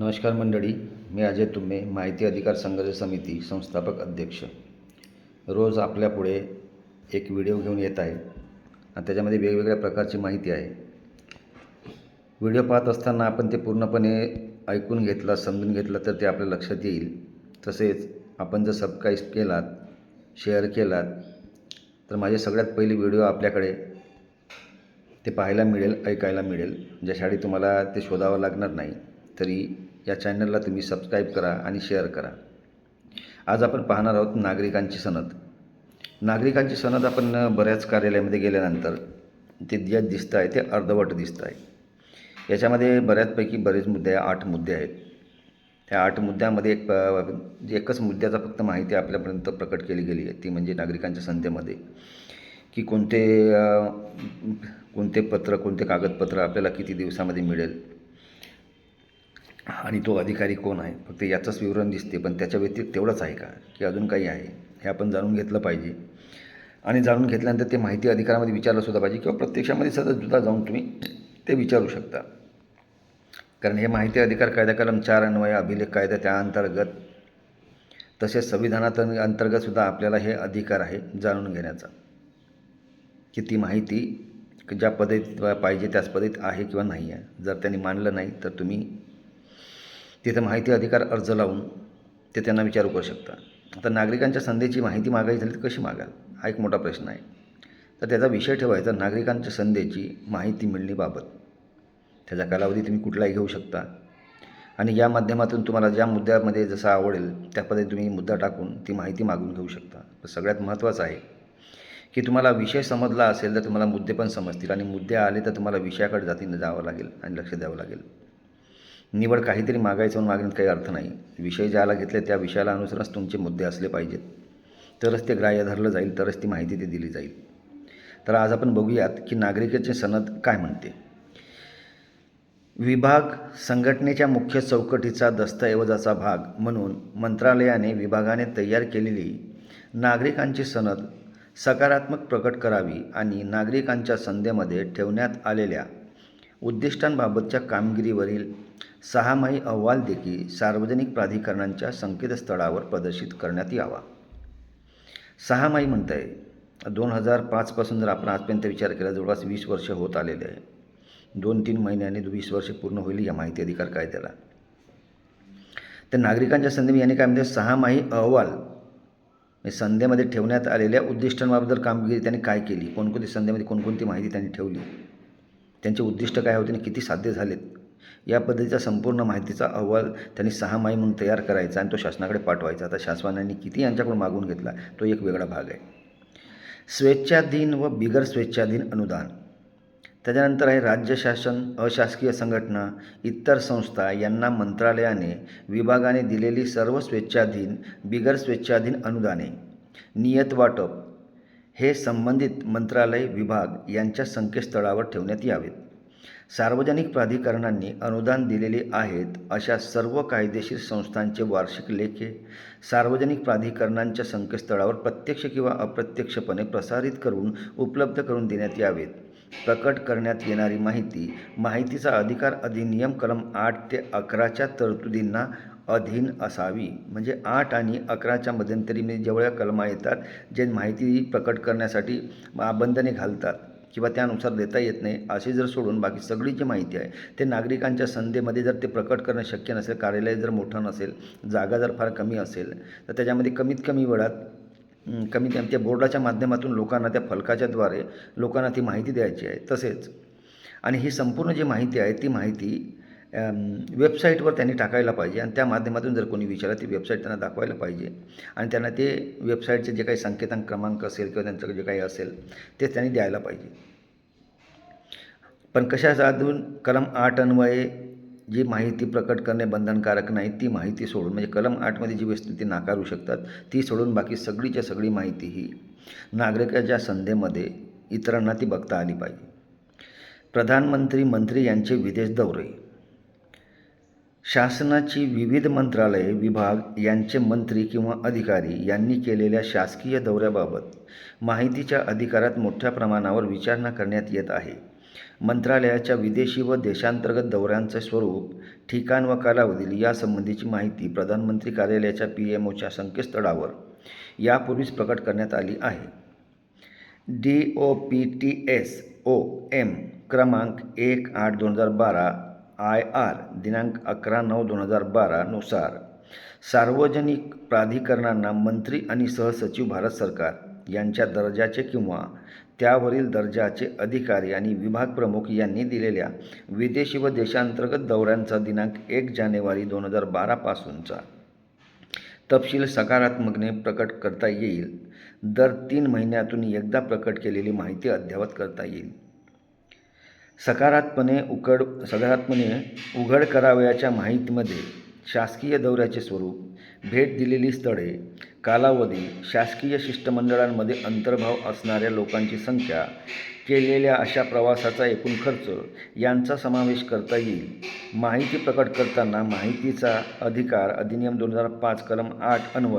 नमस्कार मंडळी मी अजय तुम्हे माहिती अधिकार संघर्ष समिती संस्थापक अध्यक्ष. रोज आपल्यापुढे एक व्हिडिओ घेऊन येत आहे आणि त्याच्यामध्ये वेगवेगळ्या प्रकारची माहिती आहे. व्हिडिओ पाहत असताना आपण ते पूर्णपणे ऐकून घेतला समजून घेतलं तर ते आपल्या लक्षात येईल. तसेच आपण जर सबस्क्राईब केलात शेअर केलात तर माझे सगळ्यात पहिले व्हिडिओ आपल्याकडे ते पाहायला मिळेल ऐकायला मिळेल. ज्यासाठी तुम्हाला ते शोधावं लागणार नाही तरी या चॅनलला तुम्ही सबस्क्राईब करा आणि शेअर करा. आज आपण पाहणार आहोत नागरिकांची सनद. नागरिकांची सनद आपण बऱ्याच कार्यालयामध्ये गेल्यानंतर ते जे दिसतं आहे ते अर्धवट दिसतं आहे. याच्यामध्ये बऱ्याचपैकी बरेच मुद्दे आठ मुद्दे आहेत. त्या आठ मुद्द्यामध्ये एक जे एकच मुद्द्याचा फक्त माहिती आपल्यापर्यंत प्रकट केली गेली आहे ती म्हणजे नागरिकांच्या संध्येमध्ये की कोणते कोणते पत्र कोणते कागदपत्र आपल्याला किती दिवसामध्ये मिळेल? आणि तो अधिकारी कोण आहे? फक्त याचंच विवरण दिसते पण त्याच्या व्यतिरिक्त तेवढंच आहे का? की अजून काही आहे? हे आपण जाणून घेतलं पाहिजे. आणि जाणून घेतल्यानंतर ते माहिती अधिकारामध्ये विचारलं सुद्धा पाहिजे किंवा प्रत्यक्षामध्ये सतत सुद्धा जाऊन तुम्ही ते विचारू शकता. कारण हे माहिती अधिकार कायदा कलम चार अन्वय अभिलेख कायदा त्या अंतर्गत तसेच संविधानात अंतर्गत सुद्धा आपल्याला हे अधिकार आहे जाणून घेण्याचा. की ती माहिती ज्या पद्धतीत पाहिजे त्याच पद्धतीत आहे किंवा नाही आहे. जर त्यांनी मानलं नाही तर तुम्ही तिथं माहिती अधिकार अर्ज लावून ते त्यांना विचारू करू शकता. आता नागरिकांच्या संधीची माहिती मागायची झाली तर कशी मागाल? हा एक मोठा प्रश्न आहे. तर त्याचा विषय ठेवायचा नागरिकांच्या संधीची माहिती मिळणीबाबत. त्याचा कालावधी तुम्ही कुठलाही घेऊ शकता. आणि या माध्यमातून तुम्हाला ज्या मुद्द्यामध्ये जसं आवडेल त्या पद्धतीने तुम्ही मुद्दा टाकून ती माहिती मागून घेऊ शकता. तर सगळ्यात महत्त्वाचं आहे की तुम्हाला विषय समजला असेल तर तुम्हाला मुद्दे पण समजतील आणि मुद्दे आले तर तुम्हाला विषयाकडे जातीनं जावं लागेल आणि लक्ष द्यावं लागेल. निवड काहीतरी मागायचं म्हणून मागण्यात काही अर्थ नाही. विषय ज्याला घेतले त्या विषयाला अनुसरच तुमचे मुद्दे असले पाहिजेत. तरच ते ग्राह्य धरलं जाईल तरच ती माहिती ते दिली जाईल. तर आज आपण बघूयात की नागरिकेचे सनद काय म्हणते? विभाग संघटनेच्या मुख्य चौकटीचा दस्तऐवजाचा भाग म्हणून मंत्रालयाने विभागाने तयार केलेली नागरिकांची सनद सकारात्मक प्रकट करावी आणि नागरिकांच्या संधेमध्ये ठेवण्यात आलेल्या उद्दिष्टांबाबतच्या कामगिरीवरील सहामाही अहवाल देखील सार्वजनिक प्राधिकरणांच्या संकेतस्थळावर प्रदर्शित करण्यात यावा. सहामाही म्हणत आहे दोन हजार पाचपासून जर आपण आजपर्यंत विचार केला जवळपास वीस वर्ष होत आलेले आहे. दोन तीन महिन्याने वीस वर्ष पूर्ण होईल या माहिती अधिकार कायद्याला. तर नागरिकांच्या संधी याने काय म्हणते सहामाही अहवाल संध्यामध्ये ठेवण्यात आलेल्या उद्दिष्टांबाबत कामगिरी त्यांनी काय केली कोणकोणती संध्यामध्ये कोणकोणती माहिती त्यांनी ठेवली त्यांचे उद्दिष्ट काय होते आणि किती साध्य झालेत या पद्धतीचा संपूर्ण माहितीचा अहवाल त्यांनी सहा माही म्हणून तयार करायचा आणि तो शासनाकडे पाठवायचा. आता शासनाने किती यांच्याकडून मागून घेतला तो एक वेगळा भाग आहे. स्वेच्छाधीन व बिगर स्वेच्छाधीन अनुदान. त्याच्यानंतर आहे राज्य शासन अशासकीय संघटना इतर संस्था यांना मंत्रालयाने विभागाने दिलेली सर्व स्वेच्छाधीन बिगर स्वेच्छाधीन अनुदाने. नियत वाटप. हे संबंधित मंत्रालय विभाग यांच्या संकेतस्थळावर ठेवण्यात यावेत. सार्वजनिक प्राधिकरणांनी अनुदान दिलेले आहेत अशा सर्व कायदेशीर संस्थांचे वार्षिक लेखे सार्वजनिक प्राधिकरणांच्या संकेतस्थळावर प्रत्यक्ष किंवा अप्रत्यक्षपणे प्रसारित करून उपलब्ध करून देण्यात यावेत. प्रकट करण्यात येणारी माहिती माहितीचा अधिकार अधिनियम कलम आठ ते अकराच्या तरतुदींना अधीन असावी. म्हणजे आठ आणि अकराच्या मध्यंतरीमध्ये जेवढ्या कलमा येतात जे माहिती प्रकट करण्यासाठी आबंधने बंधने घालतात. किंवा त्यानुसार देता येत नाही अशी जर सोडून बाकी सगळी जी माहिती आहे ते नागरिकांच्या संधेमध्ये जर ते प्रकट करणं शक्य नसेल कार्यालय जर मोठं नसेल जागा जर फार कमी असेल तर त्याच्यामध्ये कमीत कमी वेळात कमीत कमी त्या बोर्डाच्या माध्यमातून लोकांना त्या फलकाच्याद्वारे लोकांना ती माहिती द्यायची आहे तसेच. आणि ही संपूर्ण जी माहिती आहे ती माहिती वेबसाईटवर त्यांनी टाकायला पाहिजे आणि त्या माध्यमातून जर कोणी विचारलं ती वेबसाईट त्यांना दाखवायला पाहिजे. आणि त्यांना ते वेबसाईटचे जे काही संकेतांक क्रमांक असेल किंवा त्यांचं जे काही असेल ते त्यांनी द्यायला पाहिजे. पण कशा साधून कलम आठ अन्वये जी माहिती प्रकट करणे बंधनकारक नाही ती माहिती सोडून म्हणजे कलम आठमध्ये जी वस्तू ती नाकारू शकतात ती सोडून बाकी सगळीच्या सगळी माहिती ही नागरिकाच्या संधेमध्ये इतरांना ती बघता आली पाहिजे. प्रधानमंत्री मंत्री यांचे विदेश दौरे. शासनाची विविध मंत्रालये विभाग यांचे मंत्री किंवा अधिकारी यांनी केलेल्या शासकीय दौऱ्याबाबत माहितीच्या अधिकारात मोठ्या प्रमाणावर विचारणा करण्यात येत आहे. मंत्रालयाच्या विदेशी व देशांतर्गत दौऱ्यांचे स्वरूप ठिकाण व कालावधी यासंबंधीची माहिती प्रधानमंत्री कार्यालयाच्या पी एम ओच्या संकेतस्थळावर यापूर्वीच प्रकट करण्यात आली आहे. D O P T S O M क्रमांक एक आठ दोन हजार बारा आय आर दिनांक अकरा नऊ दोन हजार बारानुसार सार्वजनिक प्राधिकरणांना मंत्री आणि सहसचिव भारत सरकार यांच्या दर्जाचे किंवा त्यावरील दर्जाचे अधिकारी आणि विभाग प्रमुख यांनी दिलेल्या विदेशी व देशांतर्गत दौऱ्यांचा दिनांक एक जानेवारी दोन हजार बारापासूनचा तपशील सकारात्मकने प्रकट करता येईल. दर तीन महिन्यातून एकदा प्रकट केलेली माहिती अद्ययावत करता येईल. सकारात्मने उकड सकारात्मने उघड करावयाच्या माहितीमध्ये शासकीय दौऱ्याचे स्वरूप भेट दिलेली स्थळे कालावधी शासकीय शिष्टमंडळांमध्ये अंतर्भाव असणाऱ्या लोकांची संख्या केलेल्या अशा प्रवासाचा एकूण खर्च यांचा समावेश करता येईल. माहिती प्रकट करताना माहितीचा अधिकार अधिनियम दोन हजार पाच कलम आठ अन्वय